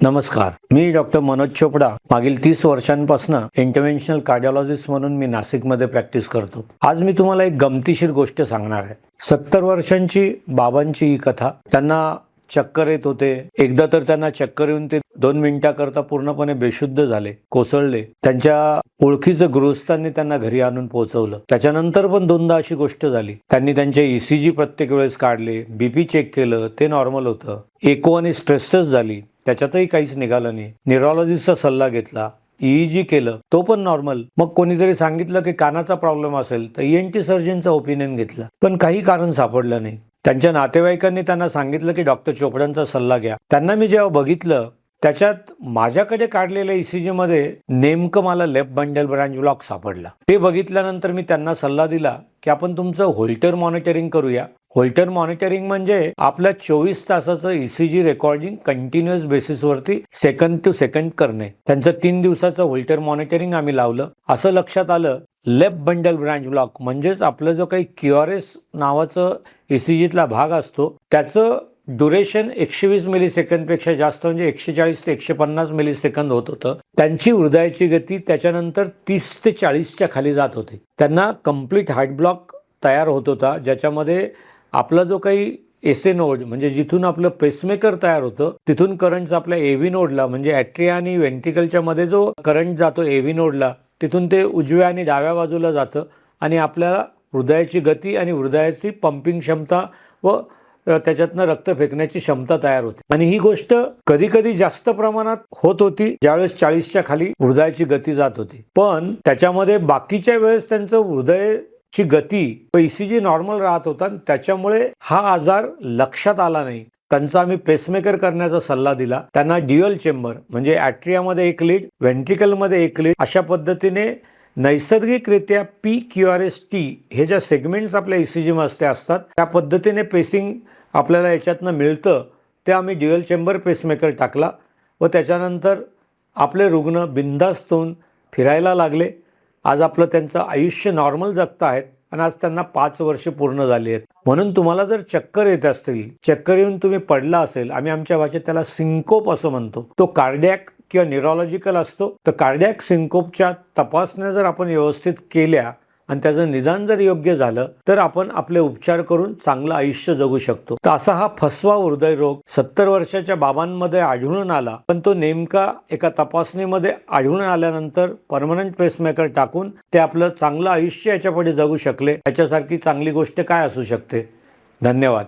नमस्कार मी डॉक्टर मनोज चोपडा. मागील तीस वर्षांपासून इंटरव्हेन्शनल कार्डिओलॉजिस्ट म्हणून मी नाशिकमध्ये प्रॅक्टिस करतो. आज मी तुम्हाला एक गमतीशीर गोष्ट सांगणार आहे. सत्तर वर्षांची बाबांची ही कथा त्यांना चक्कर येत होते. एकदा तर त्यांना चक्कर येऊन ते दोन मिनिटाकरता पूर्णपणे बेशुद्ध झाले कोसळले. त्यांच्या ओळखीचं गृहस्थांनी त्यांना घरी आणून पोहोचवलं. त्याच्यानंतर पण दोनदा अशी गोष्ट झाली. त्यांनी त्यांचे ईसीजी प्रत्येक वेळेस काढले बीपी चेक केलं ते नॉर्मल होतं. एको आणि स्ट्रेसच झाली. त्याच्यातही काहीच निघालं नाही. न्यूरोलॉजिस्टचा सल्ला घेतला. ईईजी केलं. तो पण नॉर्मल मग कोणीतरी सांगितलं की कानाचा प्रॉब्लेम असेल तर E ईएनटी सर्जनचा ओपिनियन घेतला. पण काही कारण सापडलं नाही. त्यांच्या नातेवाईकांनी त्यांना सांगितलं की डॉक्टर चोपड्यांचा सल्ला घ्या. त्यांना मी जेव्हा बघितलं त्याच्यात माझ्याकडे काढलेल्या ईसीजी मध्ये नेमकं मला लेफ्ट बंडल ब्रांच ब्लॉक सापडला. ते बघितल्यानंतर मी त्यांना सल्ला दिला की आपण तुमचं होल्टर मॉनिटरिंग करूया. होल्टर मॉनिटरिंग म्हणजे आपल्या चोवीस तासाचं ईसीजी रेकॉर्डिंग कंटिन्युअस बेसिसवरती सेकंड टू सेकंड करणे. त्यांचं तीन दिवसाचं होल्टर मॉनिटरिंग आम्ही लावलं. असं लक्षात आलं लेफ्ट बंडल ब्रांच ब्लॉक म्हणजेच आपलं जो काही क्युआरएस नावाचं ईसीजीतला भाग असतो त्याचं ड्युरेशन एकशे वीस मिली सेकंदपेक्षा जास्त म्हणजे एकशे चाळीस ते एकशे पन्नास मिली सेकंद होत होतं. त्यांची हृदयाची गती त्याच्यानंतर तीस ते चाळीसच्या खाली जात होती. त्यांना कंप्लीट हार्ट ब्लॉक तयार होत होता ज्याच्यामध्ये आपला जो काही एसे नोड म्हणजे जिथून आपलं पेसमेकर तयार होतं तिथून करंट आपल्या एव्ही नोडला म्हणजे ॲट्रिया आणि व्हेंटिकलच्या मध्ये जो करंट जातो एव्ही नोडला तिथून ते उजव्या आणि डाव्या बाजूला जातं आणि आपल्याला हृदयाची गती आणि हृदयाची पंपिंग क्षमता व त्याच्यातनं रक्त फेकण्याची क्षमता तयार होते. आणि ही गोष्ट कधी कधी जास्त प्रमाणात होत होती ज्यावेळेस चाळीसच्या खाली हृदयाची गती जात होती. पण त्याच्यामध्ये बाकीच्या वेळेस त्यांचं हृदय ची गती पैसीजी नॉर्मल राहत होता आणि त्याच्यामुळे हा आजार लक्षात आला नाही. त्यांचा आम्ही पेसमेकर करण्याचा सल्ला दिला. त्यांना ड्युअल चेंबर म्हणजे ॲट्रियामध्ये एक लीड व्हेंट्रिकलमध्ये एक लीड अशा पद्धतीने नैसर्गिकरित्या P Q R S T हे ज्या सेगमेंट्स आपल्या ई सी जीमध्ये असतात त्या पद्धतीने पेसिंग आपल्याला याच्यातनं मिळतं ते आम्ही ड्युअल चेंबर पेसमेकर टाकला व त्याच्यानंतर आपले रुग्ण बिनधास्त होऊन फिरायला लागले. आज आपलं त्यांचं आयुष्य नॉर्मल जगत आहेत आणि आज त्यांना पाच वर्ष पूर्ण झाली आहेत. म्हणून तुम्हाला जर चक्कर येत असतील चक्कर येऊन तुम्ही पडला असेल आम्ही आमच्या भाषेत त्याला सिंकोप असं म्हणतो. तो कार्डॅक किंवा न्यूरोलॉजिकल असतो तर कार्डियक सिंकोपच्या तपासण्या जर आपण व्यवस्थित केल्या आणि त्याचं निदान जर योग्य झालं तर आपण आपले उपचार करून चांगलं आयुष्य जगू शकतो. तर असा हा फसवा हृदयरोग सत्तर वर्षाच्या बाबांमध्ये आढळून आला पण तो नेमका एका तपासणीमध्ये आढळून आल्यानंतर परमनंट पेसमेकर टाकून ते आपलं चांगलं आयुष्य याच्यापुढे जगू शकले. याच्यासारखी चांगली गोष्ट काय असू शकते? धन्यवाद.